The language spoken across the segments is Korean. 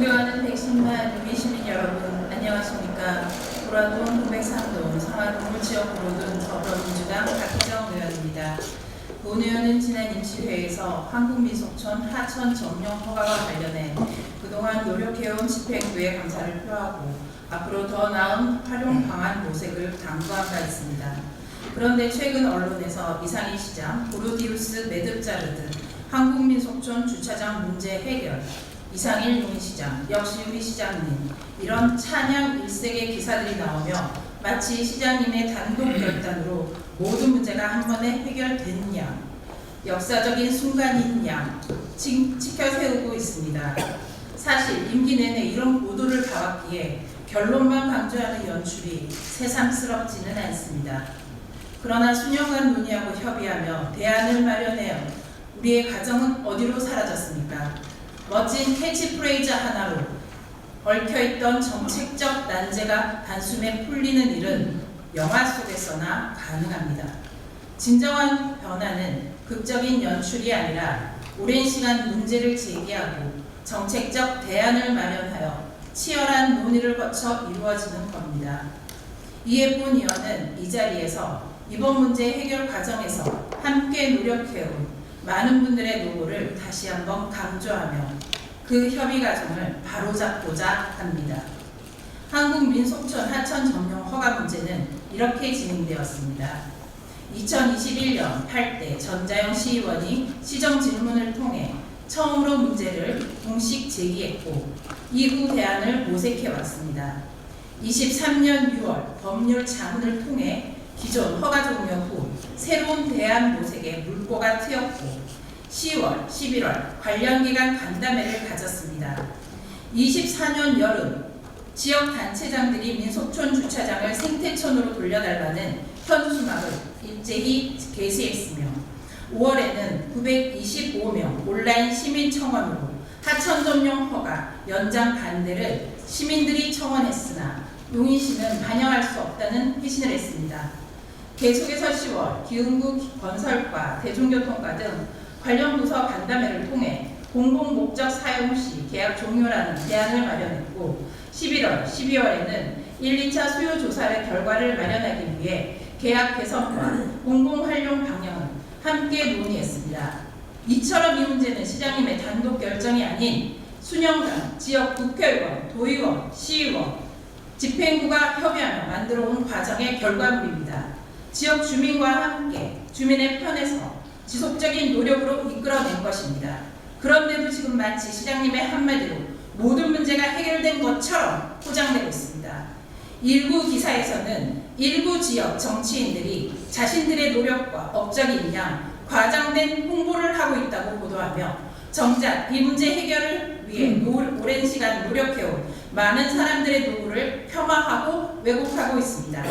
존경하는 110만 유비 시민 여러분 안녕하십니까 보라동 동백산동 상하동물지역구로든 더불어민주당 박희정 의원입니다. 본 의원은 지난 임시회에서 한국민속촌 하천 점령 허가와 관련해 그동안 노력해온 집행부에 감사를 표하고 앞으로 더 나은 활용 방안 모색을 당부한 바 있습니다. 그런데 최근 언론에서 이상희 시장, 보르디우스 매듭자르 등 한국민속촌 주차장 문제 해결, 이상일 용인시장, 역시 우리 시장님 이런 찬양 일색의 기사들이 나오며 마치 시장님의 단독 결단으로 모든 문제가 한 번에 해결된 양 역사적인 순간인 양 지- 지켜 세우고 있습니다. 사실 임기 내내 이런 보도를 봐왔기에 결론만 강조하는 연출이 새삼스럽지는 않습니다. 그러나 수년간 논의하고 협의하며 대안을 마련해요. 우리의 가정은 어디로 사라졌습니까? 멋진 캐치프레이즈 하나로 얽혀있던 정책적 난제가 단숨에 풀리는 일은 영화 속에서나 가능합니다. 진정한 변화는 극적인 연출이 아니라 오랜 시간 문제를 제기하고 정책적 대안을 마련하여 치열한 논의를 거쳐 이루어지는 겁니다. 이해본 의원은 이 자리에서 이번 문제 해결 과정에서 함께 노력해온 많은 분들의 노고를 다시 한번 강조하며 그 협의 과정을 바로잡고자 합니다. 한국 민 속촌 하천 점령 허가 문제는 이렇게 진행되었습니다. 2021년 8대 전자영 시의원이 시정 질문을 통해 처음으로 문제를 공식 제기했고 이후 대안을 모색해 왔습니다. 23년 6월 법률 자문을 통해 기존 허가 종료 후 새로운 대안 모색에 물꼬가 트였고 10월, 11월 관련 기관 간담회를 가졌습니다. 24년 여름 지역 단체장들이 민속촌 주차장을 생태촌으로 돌려달라는 현수막을 일제히 게시했으며 5월에는 925명 온라인 시민 청원으로 하천 점령 허가 연장 반대를 시민들이 청원했으나 용인시는 반영할 수 없다는 회신을 했습니다. 계속해서 10월 기흥구 건설과 대중교통과 등 관련 부서 간담회를 통해 공공 목적 사용 시 계약 종료라는 대안을 마련했고 11월, 12월에는 1, 2차 수요 조사의 결과를 마련하기 위해 계약 개선과 공공 활용 방향을 함께 논의했습니다. 이처럼 이 문제는 시장님의 단독 결정이 아닌 수년간 지역 국회의원, 도의원, 시의원, 집행부가 협의하며 만들어 온 과정의 결과물입니다. 지역 주민과 함께 주민의 편에서 지속적인 노력으로 이끌어낸 것입니다. 그런데도 지금 마치 시장님의 한마디로 모든 문제가 해결된 것처럼 포장되고 있습니다. 일부 기사에서는 일부 지역 정치인들이 자신들의 노력과 업적인 양 과장된 홍보를 하고 있다고 보도하며 정작 이 문제 해결을 위해 노- 오랜 시간 노력해온 많은 사람들의 노고를 폄하하고 왜곡하고 있습니다.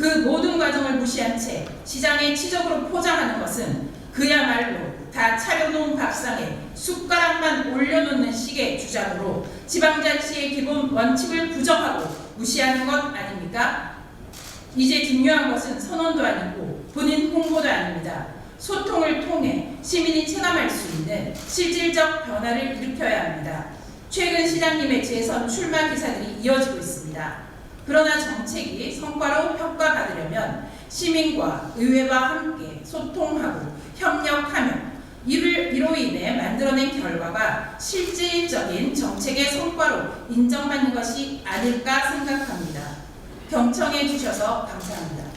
그 모든 과정을 무시한 채 시장에 치적으로 포장하는 것은 그야말로 다 차려놓은 밥상에 숟가락만 올려놓는 식의 주장으로 지방자치의 기본 원칙을 부정하고 무시하는 것 아닙니까? 이제 중요한 것은 선언도 아니고 본인 홍보도 아닙니다. 소통을 통해 시민이 체감할 수 있는 실질적 변화를 일으켜야 합니다. 최근 시장님의 재선 출마 기사들이 이어지고 있습니다. 그러나 정책이 성과로 시민과 의회와 함께 소통하고 협력하며 이를, 이로 인해 만들어낸 결과가 실질적인 정책의 성과로 인정받는 것이 아닐까 생각합니다. 경청해 주셔서 감사합니다.